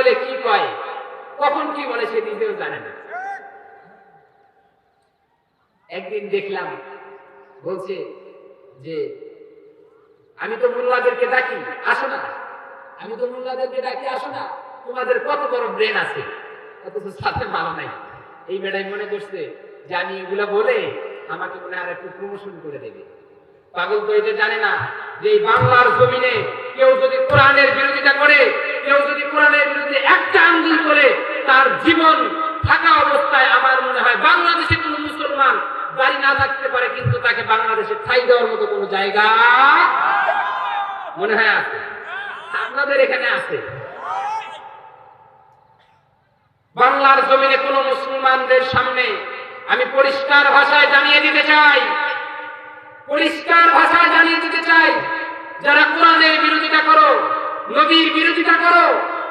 বলে কি কয়? কখন কি বলে সে নিজেও জানে না। একদিন দেখলাম, বলছে যে, আমি তো মোল্লাদেরকে ডাকি, আসো না। আমি তো মোল্লাদেরকে ডাকি, আসো না। তোমাদের কত বড় ব্রেন আছে। অথচ সাথে ভালো নাই। এই বেড়াই মনে করছে যে, আমি এগুলা বলে আমাকে মনে আর একটু প্রমোশন করে দেবে। পাগল তো এটা জানে না যে, এই বাংলার জমিনে কেউ যদি কোরআনের বিরোধিতা করে কোরআনের বিরুদ্ধে একটা আঙ্গুল করে তার জীবন থাকা অবস্থায় আমার মনে হয় বাংলাদেশে কোনো মুসলমান দাড়ি না থাকতে পারে, কিন্তু তাকে বাংলাদেশে ঠাই দেওয়ার মতো কোনো জায়গা মনে হয় আছে? আপনাদের এখানে আছে? বাংলার জমিনে কোন মুসলমানদের সামনে আমি পরিষ্কার ভাষায় জানিয়ে দিতে চাই, পরিষ্কার ভাষায় জানিয়ে দিতে চাই, যারা কোরআনের বিরোধিতা করো, নবীর বিরোধিতা করো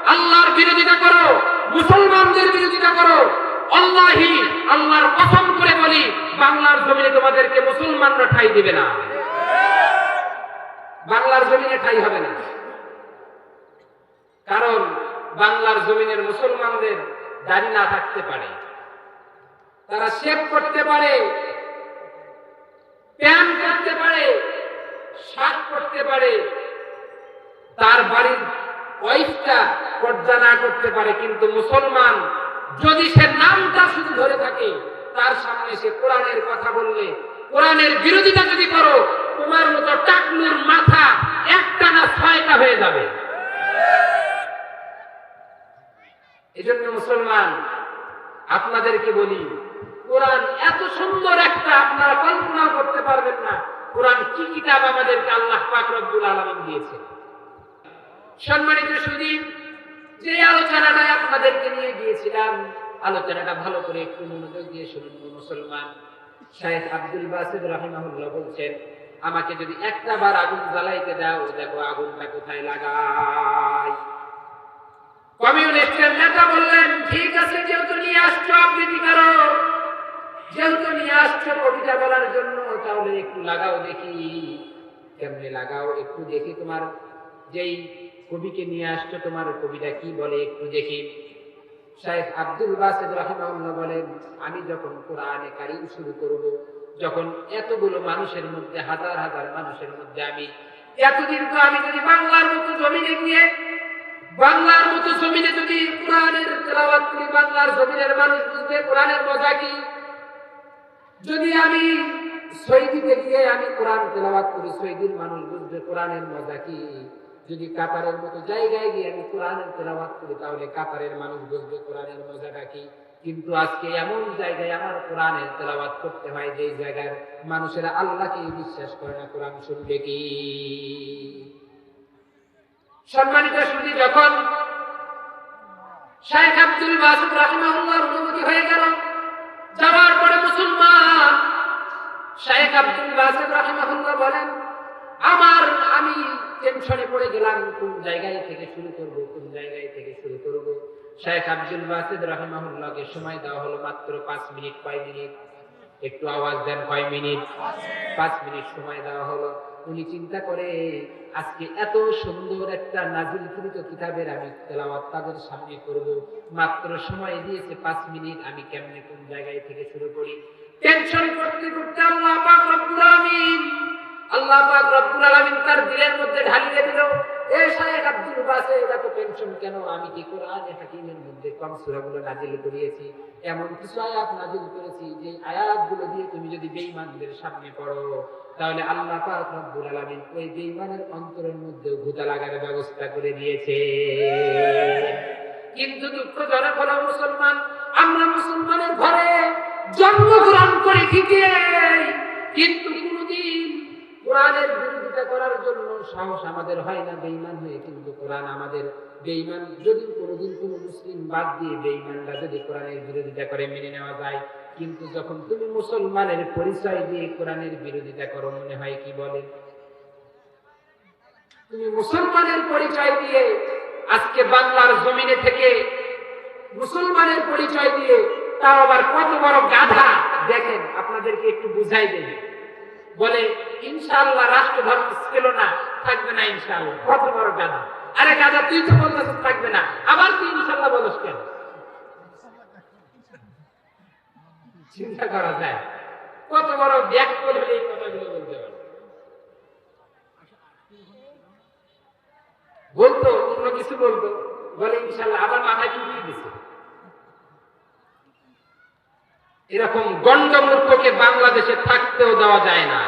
আল্লাহর বিরোধিতা করো, মুসলমানদের বিরোধিতা করো। আল্লাহি আল্লাহর কসম করে বলি, বাংলার জমিনে তোমাদেরকে মুসলমানরা ঠাই দিবে না। বাংলার জমিনে ঠাই হবে না। কারণ বাংলার জমিনের মুসলমানদের দাড়ি না থাকতে পারে। তারা শেভ করতে পারে, প্যান করতে পারে শাক করতে পারে। তার বাড়ির ওয়াইফটা পর্দা না করতে পারে, কিন্তু মুসলমান যদি সে নামটা শুধু ধরে থাকে, তার সামনে সে কোরআনের কথা বললে, কোরআনের বিরোধিতা যদি করো, তোমার মতো টাকলুর মাথা একটা না ছয়টা হয়ে যাবে। এজন্য মুসলমান, আপনাদেরকে বলি, কোরআন এত সুন্দর একটা, আপনারা কল্পনা করতে পারবেন না, কোরআন কি কিতাব আমাদেরকে আল্লাহ পাক রব্বুল আলামিন দিয়েছেন। সম্মানিত সুদী যে আলোচনাটা আপনাদেরকে নিয়ে গিয়েছিলাম, আলোচনাটা ভালো করে একটু মনোযোগ দিয়ে শুনুন মুসলমান। শাহেদ আব্দুল বাসিদ রাহিমাহুল্লাহ বলছেন, আমাকে যদি একটা বার আগুন জ্বালাইতে দাও, দেখো আগুনটা কোথায় লাগাই কমিউনিস্টের নেতা বললেন, ঠিক আছে, যেহেতু নিয়ে আসছো আবৃত্তি করো। যেহেতু নিয়ে আসছো কবিতা বলার জন্য, তাহলে একটু লাগাও দেখি। কেমনে লাগাও? একটু দেখি তোমার যেই কবিকে নিয়ে আসছো তোমার কবিতা কি বলে একটু দেখি। শাহেখ আব্দুল বাসিদ রাহিমাহুল্লাহ বলেন, আমি যখন কোরআনে কারিম শুরু করব, যখন এতগুলো মানুষের মধ্যে, হাজার হাজার মানুষের মধ্যে আমি, এতদিন তো আমি যদি বাংলার মতো জমিনে গিয়ে, বাংলার মতো জমিনে যদি কোরআনের তেলাওয়াত করি, বাংলার জমিনের মানুষ বুঝবে কোরআনের মজা কি? যদি আমি সৈদিতে গিয়ে আমি কোরআন তেলাওয়াত করি, সৈদির মানুষ বুঝবে কোরআনের মজা কি? যদি কাতারের মতো জায়গায় গিয়ে আমি কোরআনের তেলাওয়াত করি, তাহলে কাতারের মানুষ বুঝবে কোরআনের মজাটা কি। কিন্তু আজকে এমন জায়গায় আমার কোরআনের তেলাওয়াত করতে হয় যে জায়গার মানুষেরা আল্লাহকে বিশ্বাস করে না, কোরআন শুনবে কি। সম্মানিত শুনি যখন শেখ আব্দুল বাসুদ রাহিমাহুল্লাহর অনুমতি হয়ে গেল, যাওয়ার পরে মুসলমান শেখ আব্দুল বাসুদ রাহিমাহুল্লাহ বলেন আমার আমি টেনশনে পড়ে গেলাম, কোন জায়গায় থেকে শুরু করব, কোন জায়গায় থেকে শুরু করব। শেখ আব্দুল বাসিদ রাহিমাহুল্লাহকে সময় দেওয়া হলো মাত্র পাঁচ মিনিট, কয় মিনিট? একটু আওয়াজ দেন, কয় মিনিট? পাঁচ মিনিট সময় দেওয়া হলো। উনি চিন্তা করে, আজকে এত সুন্দর একটা নাজিলকৃত কিতাবের আমি তেলাওয়াত তাদের সামনে করব। মাত্র সময় দিয়েছে পাঁচ মিনিট, আমি কেমনে কোন জায়গায় থেকে শুরু করি? টেনশন করতে করতে আল্লাহ পাক রব্বুল আলামিন আল্লাহ পাক রব্বুল আলামিন তার দিলের মধ্যে ঢালিয়ে দিল। এ শায়েখ আব্দুল বাসির এত টেনশন কেন? আমি কি কোরআনে হাকিমের মধ্যে কম সূরাগুলো নাজিল করিয়েছি? এমন কিছু আয়াত নাজিল করেছি যে আয়াতগুলো দিয়ে তুমি যদি বেঈমানদের সামনে পড়ো, তাহলে আল্লাহ পাক রব্বুল আলামিন ওই বেঈমানের অন্তরের মধ্যে ঘুতা লাগার ব্যবস্থা করে দিয়েছে। কিন্তু দুঃখজনক হলো মুসলমান, আমরা মুসলমানের ঘরে জন্মগ্রহণ করে ঠিকই, কিন্তু কোরআনের বিরোধিতা করার জন্য সাহস আমাদের হয় না, বেঈমান হয়ে কিন্তু কোরআন আমাদের, বেঈমান যদি কোনোদিন কোনো মুসলিম বাদ দিয়ে বেঈমানরা যদি কোরআনের বিরোধিতা করে মেনে নেওয়া যায়, কিন্তু যখন তুমি মুসলমানের পরিচয় দিয়ে কোরআনের বিরোধিতা করো, মনে হয় কি বলে? তুমি মুসলমানের পরিচয় দিয়ে আজকে বাংলার জমিনে থেকে মুসলমানের পরিচয় দিয়ে তাও আবার কত বড় গাধা, দেখেন, আপনাদেরকে একটু বুঝাই দেবে বলে ইনশাআল্লাহ রাষ্ট্র ধর্ম ছিল না, থাকবে না ইনশাআল্লাহ। কত বড় গাধা। আরে গাধা, তুই তো বলতেছিস থাকবে না। আবার তুই মানুষ কেন? চিন্তা করা যায়। কত বড় এই কথাগুলো বলতে বলতো, অন্য কিছু বলতো। বলে ইনশাল্লাহ আবার মাথায় চুপিয়ে দিছে। এরকম গন্ডমূর্খকে বাংলাদেশে থাকতেও দেওয়া যায় না।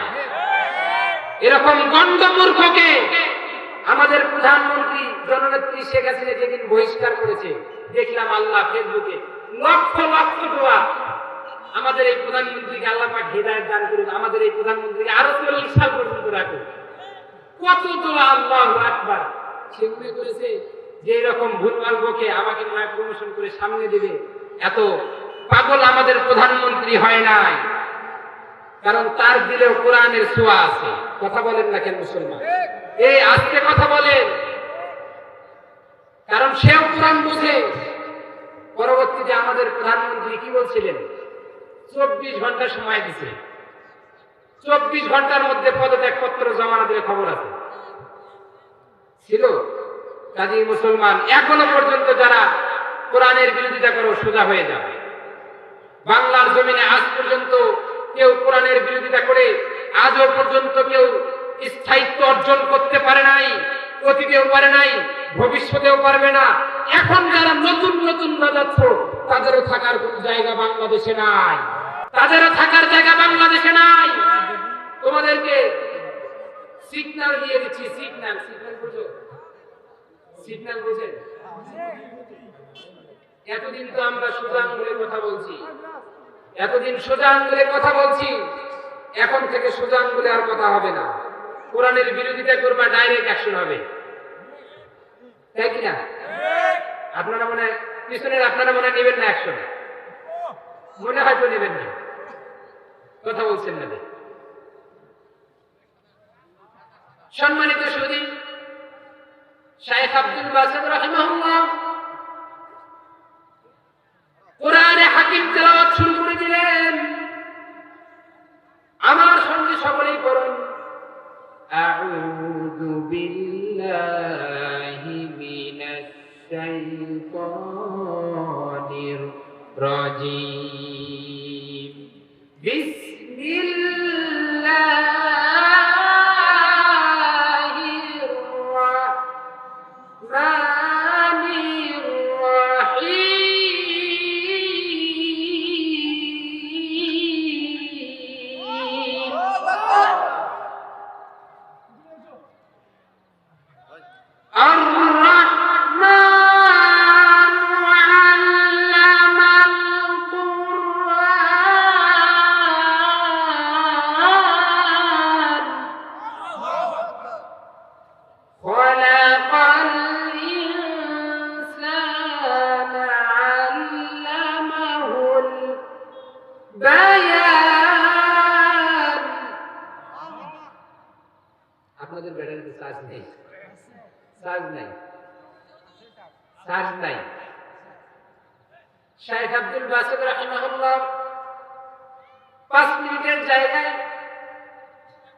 এরকম গন্ডমূর্খকে আমাদের প্রধানমন্ত্রী জননেত্রী শেখ হাসিনা যেদিন বহিষ্কার করেছে, দেখলাম আল্লাহ ফেসবুকে লক্ষ লক্ষ দোয়া আমাদের এই প্রধানমন্ত্রীকে আল্লাহ পাক হেদায়ত দান করুন আমাদের এই প্রধানমন্ত্রীকে আরও চল্লিশ সাল পর্যন্ত রাখুন কত দোয়া আল্লাহ আকবার। সে মনে করেছে যে এরকম ভুলভাল বকে আমাকে নয় প্রমোশন করে সামনে দেবে। এত পাগল আমাদের প্রধানমন্ত্রী হয় নাই। কারণ তার দিলেও কোরআনের ছোঁয়া আছে। কথা বলেন না কেন মুসলমান? এই আজকে কথা বলেন। কারণ সেও কোরআন বুঝে। পরবর্তীতে আমাদের প্রধানমন্ত্রী কি বলছিলেন? চব্বিশ ঘণ্টা সময় দিছে। চব্বিশ ঘণ্টার মধ্যে পদত্যাগপত্র জমা দিলে খবর আছে? ছিল। কাজী মুসলমান এখনও পর্যন্ত যারা কোরআনের বিরোধিতা করো সোজা হয়ে যাবে। বাংলার জমিনে আজ পর্যন্ত কেউ কোরআনের বিরোধিতা করে আজও পর্যন্ত কেউ স্থায়িত্ব অর্জন করতে পারে নাই, অতীতেও পারে নাই, ভবিষ্যতেও পারবে না। এখন যারা নতুন নতুন রাজাচ্ছ তাদেরও থাকার কোন জায়গা বাংলাদেশে নাই। তাদেরও থাকার জায়গা বাংলাদেশে নাই। তোমাদেরকে সিগন্যাল দিয়ে দিচ্ছি সিগন্যাল সিগন্যাল বুঝো? সিগন্যাল বুঝেন? এতদিন তো আমরা সোজা আঙ্গুলে কথা বলছি। এতদিন সোজা আঙ্গুলে কথা বলছি। এখন থেকে সোজা আঙ্গুলে আর কথা হবে না। কোরআনের বিরোধিতা করবা ডাইরেক্ট অ্যাকশন হবে। তাই কি না? আপনারা মনে পিছনের আপনারা মনে নেবেন না অ্যাকশন মনে হয়তো নেবেন না। কথা বলছেন না। সম্মানিত সুদী শাইখ আব্দুল বাসিদ রাহিমাহুল্লাহ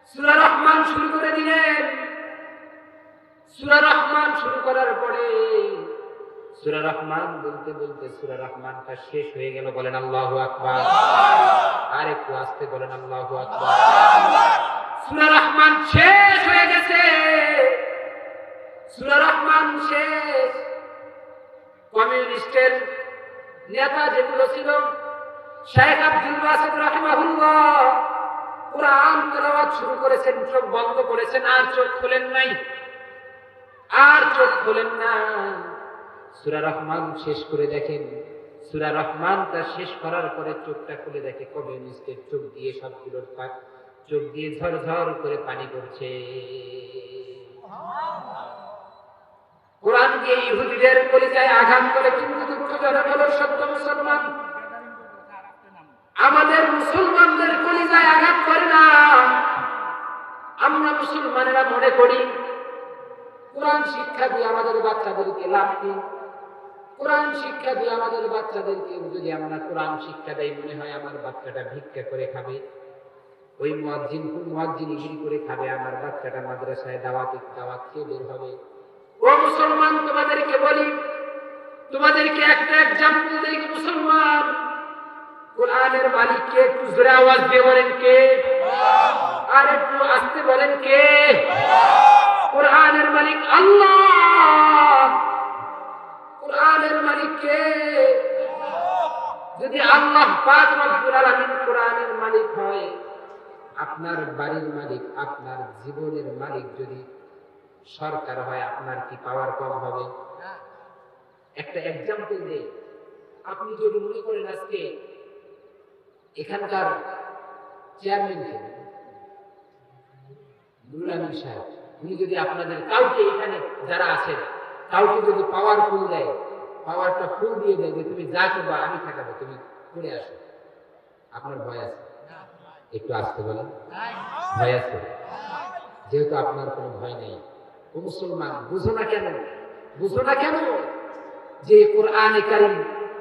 সূরা রহমান শুরু করে দিলেন সূরা রহমান শুরু করার পরে সূরা রহমান বলতে বলতে সূরা রহমানটা শেষ হয়ে গেল, বলেন আল্লাহু আকবার। আর একটু আস্তে বলেন আল্লাহু আকবার। সূরা রহমান শেষ হয়ে গেছে। সূরা রহমান শেষ। কমিউনিস্টের নেতা যেগুলো ছিল, শেখ আব্দুল বাসিদ রাহিমাহুল্লাহ কোরআন তেলাওয়াত শুরু করেছেন চোখ বন্ধ করেছেন আর চোখ খোলেন নাই। আর চোখ খোলেন না। সূরা রহমান শেষ করে দেখেন। সূরা রহমানটা শেষ করার পরে চোখটা খুলে দেখে কমিউনিস্টের চোখ দিয়ে সবগুলোর পাক চোখ দিয়ে ঝরঝর করে পানি পড়ছে। কোরআন দিয়ে ইহুদিদের কলিজায় আঘাত করে কিন্তু দুঃখজনক মুসলমানেরা মনে করি, কোরআন শিক্ষা দিয়ে আমাদের বাচ্চাদেরকে লাভ কি? কোরআন শিক্ষা দিয়ে আমাদের বাচ্চাদেরকে যদি আমরা কোরআন শিক্ষা দেয় মনে হয় আমার বাচ্চাটা ভিক্ষা করে খাবে। ওই মুয়াজ্জিন, কোন মুয়াজ্জিন ইগিরি করে খাবে, আমার বাচ্চাটা মাদ্রাসায় দাওয়াত দাওয়াত খেয়ে বের হবে। ও মুসলমান, তোমাদেরকে বলি, তোমাদেরকে একটা এক্সাম্পল দেই মুসলমান। কোরআনের মালিককে একটু জোরে আওয়াজ দিয়ে বলেন কে? আর একটু আসতে বলেন কে? কোরআনের মালিক আল্লাহ। কোরআনের মালিক কে? যদি আল্লাহ পাক রব্বুল আলামিন কোরআনের মালিক হয় আপনার বাড়ির মালিক আপনার জীবনের মালিক যদি সরকার হয় আপনার কি পাওয়ার কম হবে? একটা এক্সাম্পল দেই। আপনি যদি মনে করেন আজকে এখানকার চেয়ারম্যান নুরুল সাহেব, উনি যদি আপনাদের কাউকে এখানে যারা আছেন, কাউকে যদি পাওয়ারফুল দেয়, পাওয়ারটা ফুল দিয়ে দেয় যে তুমি যা করবা, আমি থাকাবো তুমি করে আসো। আপনার ভয় আছে? একটু আসতে বলেন। ভয় আছে? যেহেতু আপনার কোনো ভয় নেই। ও মুসলমান, বুঝো না কেন? বুঝো না কেন? যে কোরআনে কারিম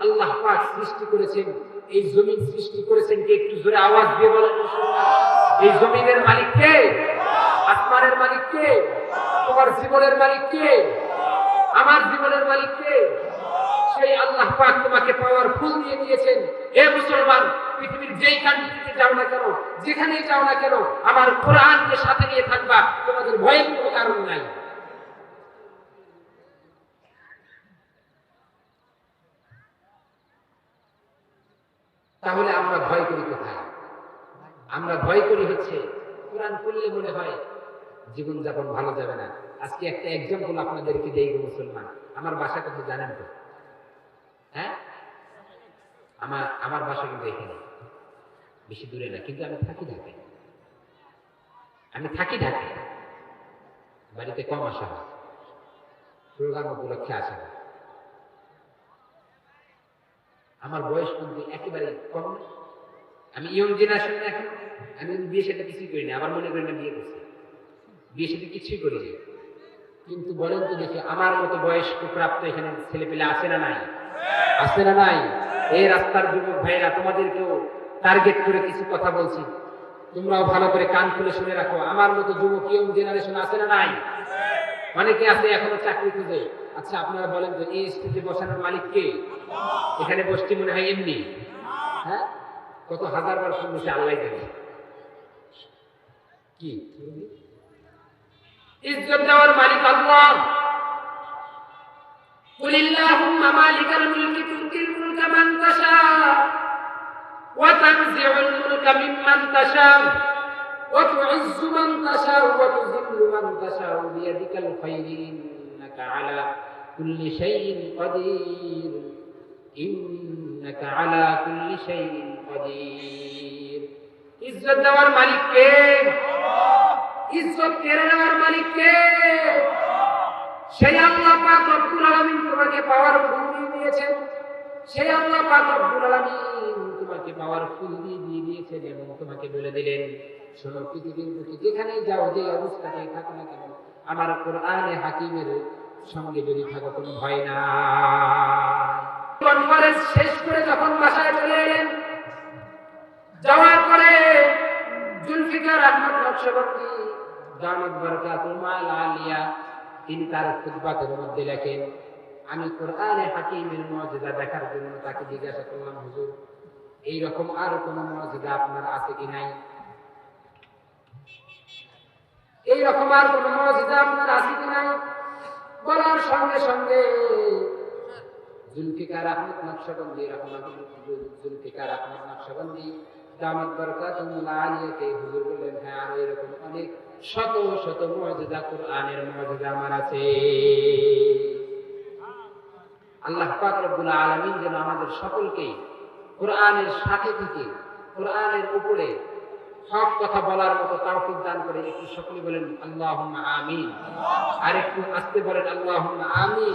আল্লাহ পাক সৃষ্টি করেছেন, এই জমিন সৃষ্টি করেছেন, কে একটু জোরে আওয়াজ দিয়ে বলেন। এই জমিনের মালিক কে? আসমানের মালিক কে? তোমার জীবনের মালিক কে? আমার জীবনের মালিক কে? সেই আল্লাহ পাক তোমাকে পাওয়ার ফুল দিয়ে দিয়েছেন। হে মুসলমান, পৃথিবীর যেই কান্ট্রিতে যাও না কেন, যেখানেই যাও না কেন, আমার কোরআনকে সাথে নিয়ে থাকবা, তোমাদের ভয়ের কোনো কারণ নাই। তাহলে আমরা ভয় করি কোথায়? আমরা ভয় করি হচ্ছে, কোরআন পড়লে মনে হয় জীবনযাপন ভালো যাবে না। আজকে একটা এক্সাম্পল আপনাদেরকে দেই মুসলমান। আমার বাসা কথা জানেন তো? হ্যাঁ? আমার আমার বাসা কিন্তু এখানে। বেশি দূরে না, কিন্তু আমি থাকি ঢাকায়। আমি থাকি ঢাকায়। বাড়িতে কম আসা হয়। প্রোগ্রাম উপলক্ষে আসা হয়। আমার বয়স কিন্তু একেবারে কম। আমি ইয়ং জেনারেশন এখন। আমি বিয়ে সাথে কিছুই করি না। আবার মনে করি না বিয়ে করছি। বিয়ে সাথে কিছুই করি না কিন্তু বলেন তো দেখি, আমার মতো বয়স্ক প্রাপ্ত এখানে ছেলে পেলে আছে না নাই? আছে না নাই? এই রাস্তার যুবক ভাইরা তোমাদেরকেও টার্গেট করে কিছু কথা বলছি। তোমরাও ভালো করে কান খুলে শুনে রাখো, আমার মতো যুবক ইয়ং জেনারেশন আছে না নাই? অনেকে আছে এখনও চাকরি খুঁজে। আচ্ছা আপনারা বলেন তো, এই স্টেজে বসানোর মালিক কে? এখানে বসতে মনে হয় এমনি। হ্যাঁ? কত হাজার বার শুনেছে আল্লাহ জানে। কি? ইজ্জত দেওয়ার মালিক আল্লাহ قل اللهم مالك الملك تؤتي الملك من تشاء وتنزع الملك ممن تشاء وتعز من تشاء وتذل من تشاء بيدك الخير انك على كل شيء قدير انك على كل شيء قدير ইজ্জত দেওয়ার মালিক কে ইজ্জত কেড়ে নেওয়ার মালিক কে সেই আল্লাহ পাক রব্বুল আলামিন তোমাকে পাওয়ার ফুল দিয়ে দিয়েছেন। সেই আল্লাহ পাক রব্বুল আলামিন তোমাকে পাওয়ার ফুল দিয়ে দিয়ে দিয়েছেন এবং তোমাকে বলে দিলেন, শোনো, পৃথিবীর বুকে যেখানেই যাও, যে অবস্থাতেই থাকো না কেন, আমার কোরআনে হাকিমের সঙ্গে যদি থাকো, কোনো ভয় না কনফারেন্স শেষ করে যখন বাসায় চলে এলেন, যাওয়ার পরে নকশবন্দি দামদ বরকাতুল মাল আলিয়া, তিনি তার খুতবাতের মধ্যে লেখেন, আমি কোরআনে হাকিমের মর্যাদা দেখার জন্য তাকে জিজ্ঞাসা করলাম, হুজুর এই রকম আর কোন মর্যাদা আপনার আছে কি নাই? এই রকম আর কোন মর্যাদা আপনার আছে কি নাই? বলার সঙ্গে সঙ্গে জুলফিকার আহমদ নকশবন্দি রহমাতুল্লাহ জুলফিকার আহমদ নকশবন্দি হুজুর বললেন হ্যাঁ আর এরকম অনেক শত শত মর্যাদা কোরআনের মর্যাদা আমার আছে। আল্লাহ পাক রব্বুল যেন আমাদের সকলকে কোরআনের সাথে থেকে, কোরআনের উপরে সব কথা বলার মতো তাওফিক দান করে একটু সকলে বলেন, আল্লাহুম্মা আমিন। আর একটু আসতে বলেন, আল্লাহুম্মা আমিন।